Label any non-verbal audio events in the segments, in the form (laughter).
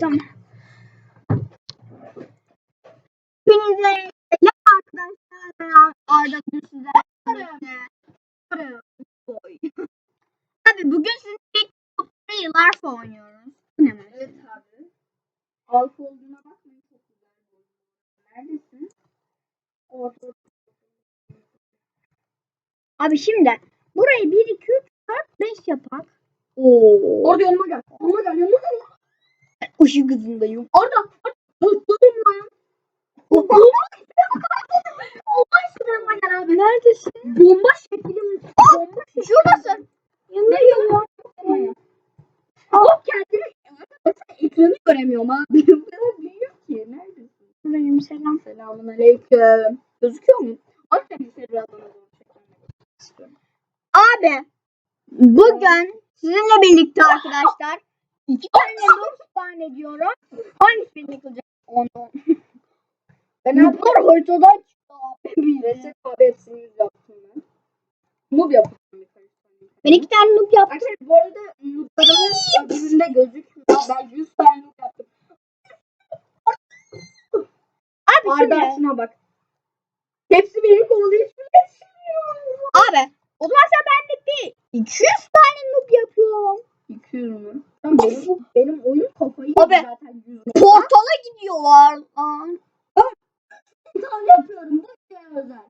Tamam. Hepinize selam arkadaşlar. Ben Arda. Boy. Abi bugün sizinle birlikte yıllar oynuyoruz. Bu ne mi? Evet abi. Alfa olduğuna bakmayın çok güzel. bir oyun. Neredesin? Orada. Abi şimdi burayı 1, 2, 3, 4, 5 yapak. Oo. Orada yanıma gel. Yanıma gel. Yanıma gel. Işık hızındayım. Orada. Mutluydum lan. Bomba. Yanıma gel abi. Neredesin? Bomba şekli. Bomba şekli. Şuradasın. Yanıma? Hop kendini. Ekranı göremiyorum abi. Bu kadar büyük ki. Neredesin? Buradayım selam. Selamun aleyküm. Gözüküyor mu? Aç seni Serra'dan istiyorum. Abi bugün sizinle birlikte arkadaşlar iki tane not spawn ediyorum. Hangisini yıkılacak? Onu. (laughs) Ben Nublar haritadan çıktı abi. Bir reset abi hepsini yüz yaptım ben. Nub yapacağım birkaç tane. Ben iki tane noob yaptım. Arkadaşlar bu arada nublarımız öbüründe gözükmüyor. Ben 100 tane nub yaptım. Abi şimdi, Arda şuna bak. Hepsi beni kovalıyor. Hiçbir yetişmiyor. abi o zaman sen benimle bir 200 tane noob yapıyorum. 200 mü? Benim, benim oyun kafayı Abi. zaten 100 nub. Portala gidiyorlar. tane yapıyorum. Bu şey özel.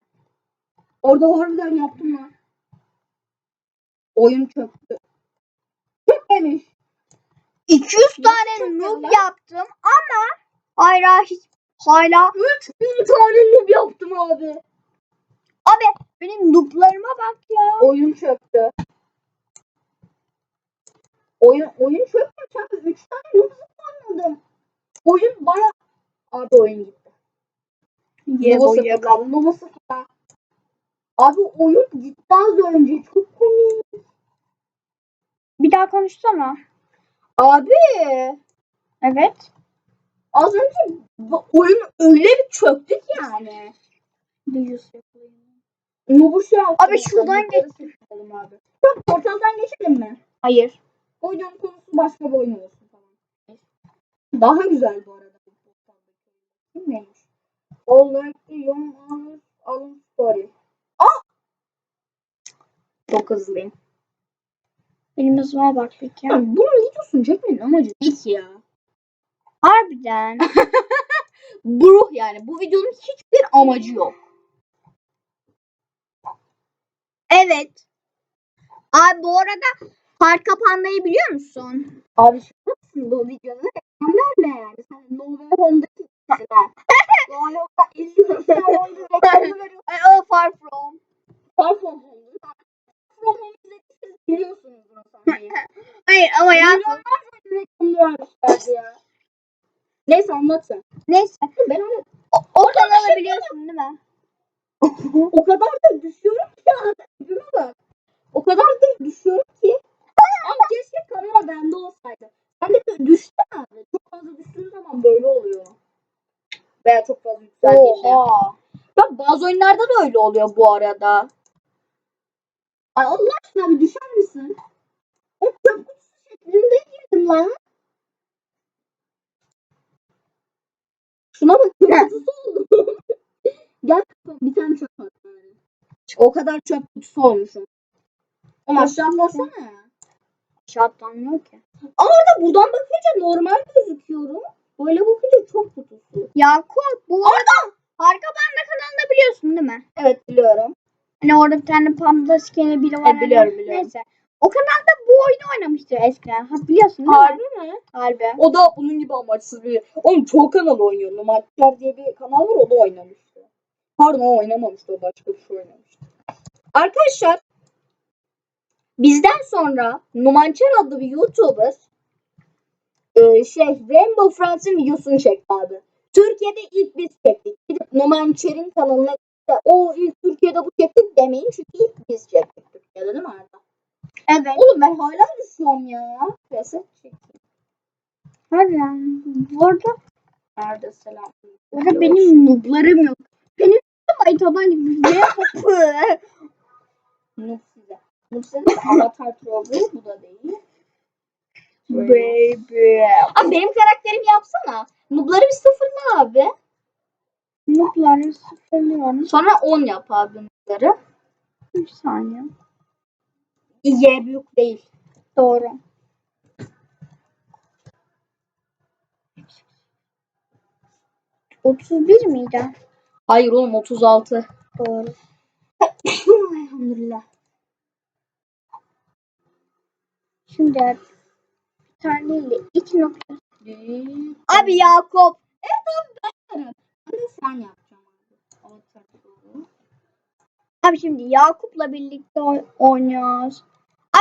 Orada harbiden yaptım lan. Oyun çöktü. Çökmemiş. 200 tane noob yaptım ama hala hiç hala 3000 tane noob yaptım abi. abi benim nooblarıma bak ya. Oyun çöktü. Oyun oyun çöktü. Çöktü. 3 tane noob zıplamadım. Oyun baya... Abi oyun gitti. Ye Nova boya. sıfır kaldı. Nova sıfır kaldı. Abi oyun gitti az önce. Çok komik. Bir daha konuşsana. Abi Evet. az önce oyun öyle bir çöktü ki yani. Duyuyorsun. Nubu şey. Abi şuradan. Tamam, portaldan geçelim mi? Hayır. Oyunun konusu başka bir oyun olsun falan. Daha güzel bu arada. oyun. Neymiş? All like the young honors alın story. Çok hızlıyım. Benim hızıma bak peki. Ya bunun videosunu çekmenin amacı değil ki ya. Harbiden. (laughs) Bro yani bu videonun hiçbir amacı yok. evet. Abi bu arada Parka Panda'yı biliyor musun? Abi şu nasıl bu videonun reklam verme yani. Sen Nova Home'daki kişiler. Nova 50 kişiler oyunu reklamı veriyor. Oh, far from. Far From Home'da. From Home izlediyseniz biliyorsunuz bunu sahneyi. (laughs) Hayır ama ya. Milyonlarca reklamı vermişlerdi ya. Neyse anlatın. Neyse. Ben onu O, o kanalı biliyorsun değil mi? o kadar da düşüyorum ki ya. Tipime bak. O kadar da düşüyorum ki. Ama keşke kamera bende olsaydı. Ben de düştüm abi. Çok fazla düştüğüm zaman böyle oluyor. Veya yükseldiğinde. Oha. Bak bazı oyunlarda da öyle oluyor bu arada. Ay Allah aşkına bir düşer misin? O çöp kutusu şeklinde girdim lan. Şuna bak çöp kutusu oldu. (laughs) Gel bir tane çöp at. O kadar çöp kutusu olmuşum. Ama aşağı atlasana. Şartlanmıyor ki. Ama orada buradan bakınca normal gözüküyorum. Böyle bakınca çok kutusu. Yakup bu arada Harika Panda kanalında biliyorsun değil mi? Evet biliyorum. Hani orada bir tane panda skeni biri var. Evet, biliyorum, hani. biliyorum. Neyse. O kanalda bu oyunu oynamıştı eskiden. Ha biliyorsun değil Harbi mi? mi? Harbi. O da bunun gibi amaçsız bir... Oğlum çoğu kanal oynuyor. Nomadler diye bir kanal var o da oynamıştı. Pardon o oynamamıştı o başka bir şey oynamıştı. Arkadaşlar bizden sonra Numançer adlı bir YouTuber e, şey Rainbow Friends'in videosunu çekti abi. Türkiye'de ilk biz çektik. Gidip Numançer'in kanalına gidip de, o ilk Türkiye'de bu çektik demeyin çünkü ilk biz çektik Türkiye'de değil mi Arda? Evet. Oğlum ben hala düşüyorum ya. Reset çekeyim. Bu arada, Arda selam. orada benim nooblarım yok. Benim ay taban gibi ne kapı. Noob size. Noob size Avatar Troll'u bu da değil. Baby. Abi benim karakterimi yapsana. Nubları bir sıfırla abi. Nukları sıfırlıyorum. Sonra 10 yap abi nubları. Bir saniye. Y büyük değil. Doğru. Otuz bir miydi? Hayır oğlum 36. Doğru. (laughs) Elhamdülillah. Şimdi taneyle iki nokta. Büyük. Abi Yakup. Ben de sen yapacağım abi. Abi şimdi Yakup'la birlikte oy- oynuyoruz.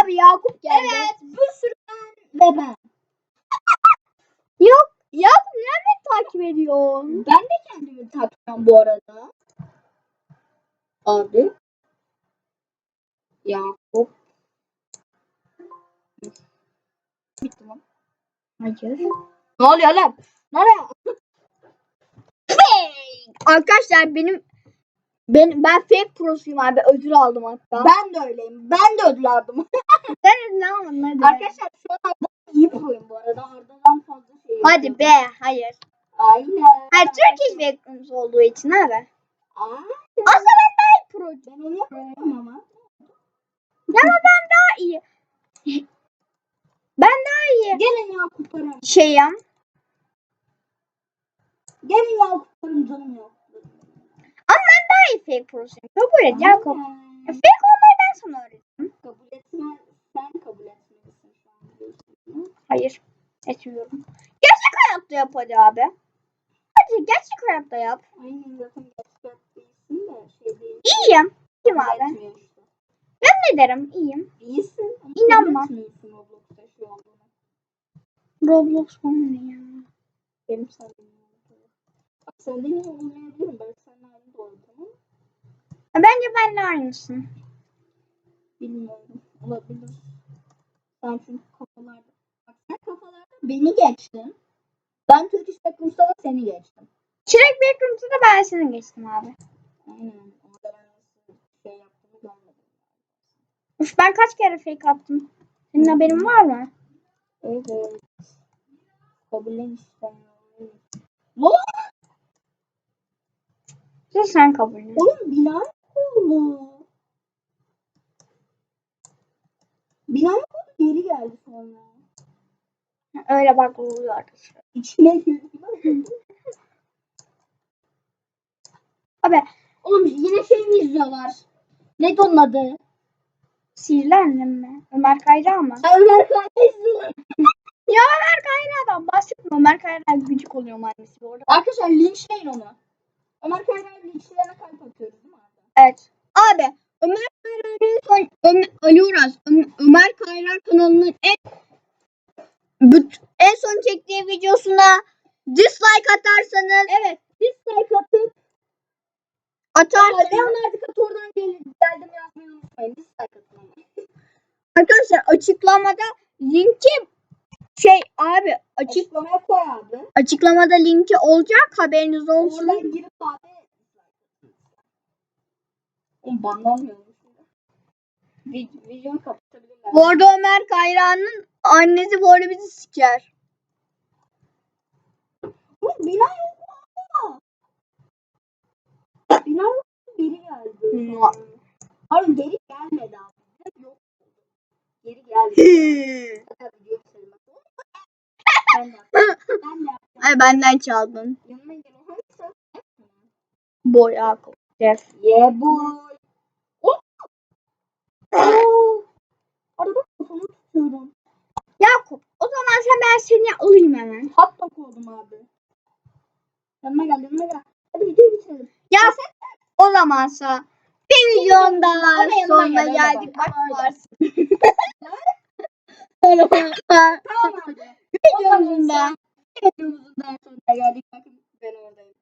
Abi Yakup geldi. Evet bir sürü ben ve (laughs) ben. Yok. Yakup nereden takip ediyorsun? Ben de kendimi takacağım bu arada. Abi. Yakup. Bitti lan. Hayır. Ne oluyor lan? Ne oluyor? Arkadaşlar benim ben ben fake prosuyum abi ödül aldım hatta. Ben de öyleyim. Ben de ödül aldım. (laughs) Ben ne anladım? Arkadaşlar şu anda iyi proyum bu arada. Arda'dan fazla şey Hadi be hayır. Aynen. Hayır Turkish Backroom olduğu için abi. Aa, Aslında ben daha iyi pro. ben onu yapıyorum ama. Ama ben daha iyi. Ben daha iyi. Gelin ya kurtarın. Şeyim. Gelin ya kurtarın canım ya. Ama ben daha iyi fake prosuyum. Kabul et Yakup. Aynen. Fake olmayı ben sana öğrettim. Kabul etme. Sen kabul etmelisin şu an. diyorsun. Hayır. Etmiyorum. Gerçek hayatta yap hadi abi. Hadi gerçek hayatta yap. Aynen zaten gerçek değilsin de şey değil. İyiyim. İyiyim abi. Ben ne derim? İyiyim. İyisin İnanma. An bunu. Roblox bana ne ya? Benim senden Bak senden iyi olmayabilirim. Belki seninle aynı doğru tamam? Bence benimle aynısın. Bilmiyorum. Olabilir. Sen çünkü kafalarda. Bak sen kafalarda beni geçtin. Ben Türk İş Backrooms'ta da seni geçtim. Çilek Backroom'da da ben seni geçtim abi. Aynen. Orada ben nasıl şey yaptığımı görmedim. Üf ben kaç kere fake attım. Senin haberin var mı? Evet. Kabullen işte. Lan! Sus sen kabul et. Oğlum yok oldu. Yok oldu. Geri geldi sonra. Öyle bak oluyor arkadaşlar. İçine girdi. Abi Oğlum yine şey mi izliyorlar? Neydi onun adı? Sihirli annem mi? Ömer Kayra mı? Ömer Kayra. (laughs) Ya Ömer Kayra'dan bahsetme. Ömer Kayra gıcık oluyor bu arada. Arkadaşlar linçleyin onu. Ömer Kayra'yı linçlerine kalp atıyoruz değil mi abi? Evet. Abi Ömer Kayra'nın son Ömer, Ali Uras Ömer Kayra kanalının en en son çektiği videosuna dislike atarsanız Evet. Dislike atıp atarsanız Leonardo Kator'dan gel geldim yazmayı unutmayın. Dislike atın ama. arkadaşlar açıklamada linki şey abi açık Açıklamaya koy abi. açıklamada linki olacak haberiniz olsun. Oradan girip abi Oğlum banlanmıyor musun? Vid- Videoyu kapatabilirler. Bu arada Ömer Kayra'nın annesi bu arada bizi siker. Oğlum bina yok mu? Bina yok mu? Geri geldi. Harun geri gelmedi abi. Direkt yok oldu. Geri geldi. Hatta video bitirelim. Ben de yapacağım. Ben de yapacağım. Ay benden çaldın. Boy Yakup. Def. Yeah boy. Oh. Arada kafamı tutuyorum. Yakup o zaman sen ben seni alayım hemen. Hot dog oldum abi. Yanıma gel yanıma gel. Hadi videoyu bitirelim. Ya o zamansa bir Ama yanıma sonuna geldik. bak. Varsın. (laughs) Tamam abi. Videomuzun da. Videomuzun daha sonuna geldik. Bakın ben oradayım.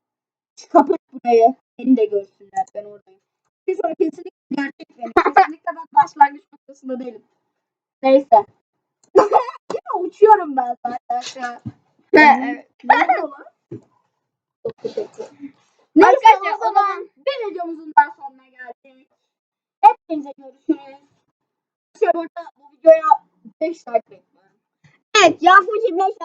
Kapat burayı. Beni de görsünler. Ben oradayım. Bir sonra kesinlikle gerçek benim. Kesinlikle ben başlangıç noktasında değilim. Neyse. Yine uçuyorum ben zaten şu an. evet. Ne oluyor lan? Çok teşekkür Neyse Arkadaşlar, o zaman bir videomuzun daha sonuna geldik. Hepinize görüşürüz. İşte burada bu videoya 5 like bekliyorum. Evet Yakup 25